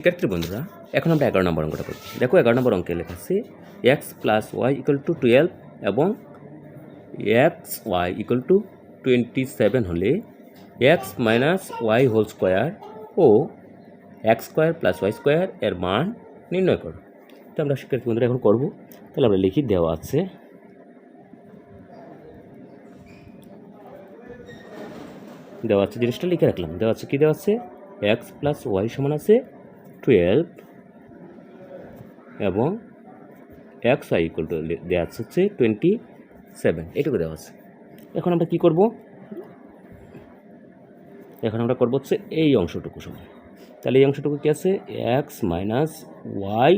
শিক্ষার্থী বন্ধুরা, এখন আমরা এগারো নম্বর অঙ্কটা করছি। দেখো, এগারো নম্বর অঙ্কে লেখা আছে X plus Y equal to twelve এবং X Y equal to twenty seven হলে X minus Y whole square ও X square plus Y square এর মান নির্ণয় করো। তো আমরা শিক্ষার্থী বন্ধুরা এখন করব। তাহলে আমরা লিখি, দেওয়া আছে। দেওয়া আছে জিনিসটা, লিখে রাখলাম। দেওয়া আছে কী দেওয়া আছে? এক্স প্লাস ওয়াই সমান আছে টুয়েলভ এবং এক্স ওয়াই ইকুয়াল টু দেওয়া আছে হচ্ছে টোয়েন্টি সেভেন এটুকু দেওয়া আছে। এখন আমরা কী করব? এখন আমরা করব হচ্ছে এই অংশটুকু সমান তাহলে এই অংশটুকু কী আছে? X minus Y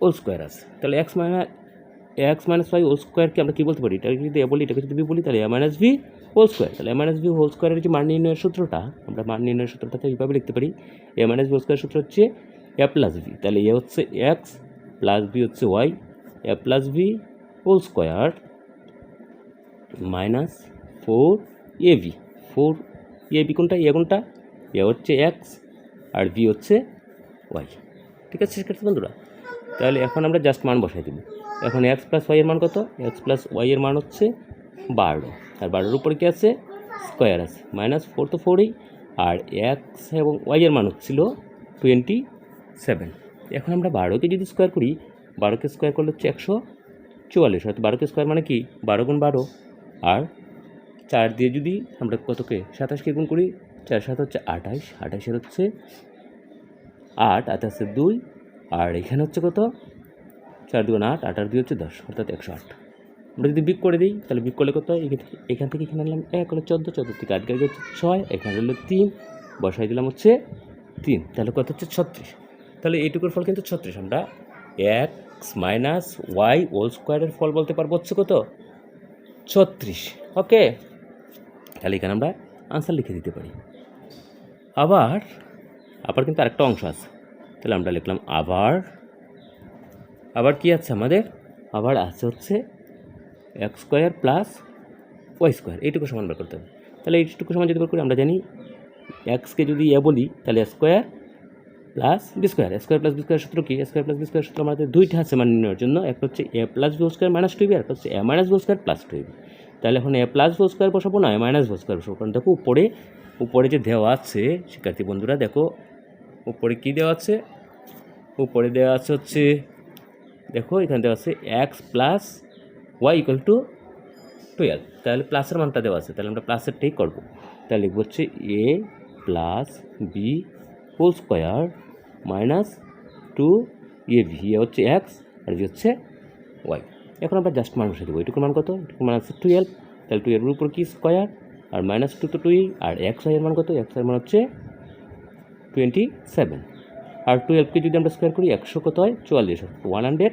whole square আছে। তাহলে X minus X minus Y whole স্কোয়ারকে আমরা কী বলতে পারি? এটাকে যদি এ বলি, এটাকে যদি বি বলি, তাহলে A minus B whole square তাহলে এ মাইনাস ভি হোল স্কোয়ারের যে মান নির্ণয়ের সূত্রটা, আমরা মান নির্ণয়ের সূত্রটাকে এইভাবে লিখতে পারি। A minus B whole square সূত্র হচ্ছে এ প্লাস ভি তাহলে এ হচ্ছে এক্স প্লাস ভি হচ্ছে Y A plus B whole square minus four A B four A B কোনটা? এ কোনটা? এ হচ্ছে এক্স আর ভি হচ্ছে ওয়াই ঠিক আছে বন্ধুরা? তাহলে এখন আমরা জাস্ট মান বসাই দেবো। এখন এক্স প্লাস ওয়াইয়ের মান কত? এক্স প্লাস ওয়াইয়ের মান হচ্ছে বারো। আর বারোর উপরে কী আছে? স্কোয়ার আছে। মাইনাস ফোর তো ফোরই আর এক্স এবং ওয়াই এর মান হচ্ছিল টোয়েন্টি সেভেন এখন আমরা বারোকে যদি স্কোয়ার করি, বারোকে স্কোয়ার করলে হচ্ছে একশো চুয়াল্লিশ। হয়তো বারোকে স্কোয়ার মানে কি? বারো গুণ বারো। আর চার দিয়ে যদি আমরা কতকে? সাতাশকে গুণ করি, চার সাত হচ্ছে আঠাশ। আঠাশের হচ্ছে আট। আছে দুই আর এখানে হচ্ছে কত? চার দুগুণ আট আট আর দুই হচ্ছে দশ, অর্থাৎ একশো আট। আমরা যদি বিক করে দিই, তাহলে বিক করলে কত? এখান থেকে, এখানে আনলাম এক, হলো চোদ্দ চোদ্দ থেকে আট, গেলে হচ্ছে ছয়, এখানে হলো তিন, বসাই দিলাম হচ্ছে তিন, তাহলে কত হচ্ছে ছত্রিশ। তাহলে এইটুকুর ফল কিন্তু ছত্রিশ, আমরা এক্স মাইনাস ওয়াই ওল স্কোয়ারের ফল বলতে পারব হচ্ছে কত? ছত্রিশ, ওকে? তাহলে এখানে আমরা আনসার লিখে দিতে পারি। আবার আবার কিন্তু আরেকটা অংশ আছে। তাহলে আমরা লিখলাম আবার আবার কি আছে আমাদের? আবার আছে হচ্ছে X square plus Y square এইটুকু সমান বের করতে হবে। তাহলে এইটুকু সমান যদি বের করি, আমরা জানি এক্সকে যদি এ বলি, তাহলে square plus B square square plus B square সূত্র কি? স্কোয়ার প্লাস বি স্কোয়ার সূত্র আমাদের দুইটা আছে মান নির্ণয়ের জন্য একটা হচ্ছে A plus B square minus two B আর হচ্ছে A minus B square plus two B তাহলে এখন এ প্লাস বি স্কোয়ার বসাবো না এ মাইনাস বি স্কোয়ার বসাবো, কারণ দেখো উপরে উপরে যে দেওয়া আছে, শিক্ষার্থী বন্ধুরা দেখো উপরে কি দেওয়া আছে? উপরে দেওয়া আছে হচ্ছে, দেখো এখানে দেওয়া আছে X plus Y equal to twelve তাহলে প্লাসের মানটা দেওয়া আছে, তাহলে আমরা প্লাসেরটাই করব। তাহলে লিখব হচ্ছে A plus B whole square minus two A B A হচ্ছে এক্স আর ভি হচ্ছে ওয়াই এখন আমরা জাস্ট মান বসে দেবো। এটুকু মান কত? এটুকু মান আছে টুয়েলভ তাহলে টুয়েলভের উপর কি স্কোয়ার আর মাইনাস টু তো টুই আর এক্স ওয়াই এর মান কত? এক্স ওয়াই মান হচ্ছে টোয়েন্টি সেভেন আর টুয়েলভকে যদি আমরা স্কোয়ার করি, একশো কত হয়? চুয়াল্লিশ। One hundred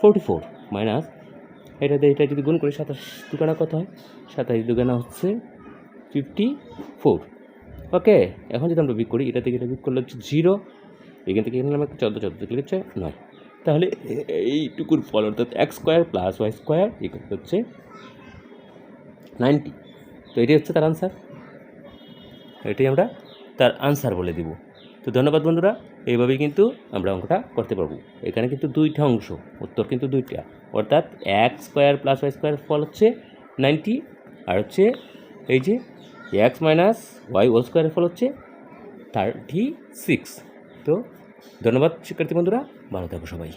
forty four minus এটা এটা যদি গুণ করি, সাতাশ দুগানা কত হয়? সাতাশ দুগানা হচ্ছে ফিফটি ফোর ওকে, এখন যদি আমরা বিক করি, এটা থেকে এটা বিক করলে হচ্ছে জিরো এখান থেকে এখানে আমাকে চোদ্দ চোদ্দ থেকে হচ্ছে নয়। তাহলে এইটুকুর ফল অর্থাৎ X square plus Y square এখানে হচ্ছে নাইনটি তো এটাই হচ্ছে তার আনসার এটাই আমরা তার আনসার বলে দিব। তো ধন্যবাদ বন্ধুরা, এইভাবেই কিন্তু আমরা অঙ্কটা করতে পারব। এখানে কিন্তু দুইটা অংশ, উত্তর কিন্তু দুইটা। অর্থাৎ এক স্কোয়ার প্লাস ওয়াই স্কোয়ার ফল হচ্ছে নাইনটি, আর হচ্ছে এই যে এক্স মাইনাস ওয়াই ওয়াল স্কোয়ারের ফল হচ্ছে থার্টি সিক্স। তো ধন্যবাদ শিক্ষার্থী বন্ধুরা, ভালো থাকো সবাই।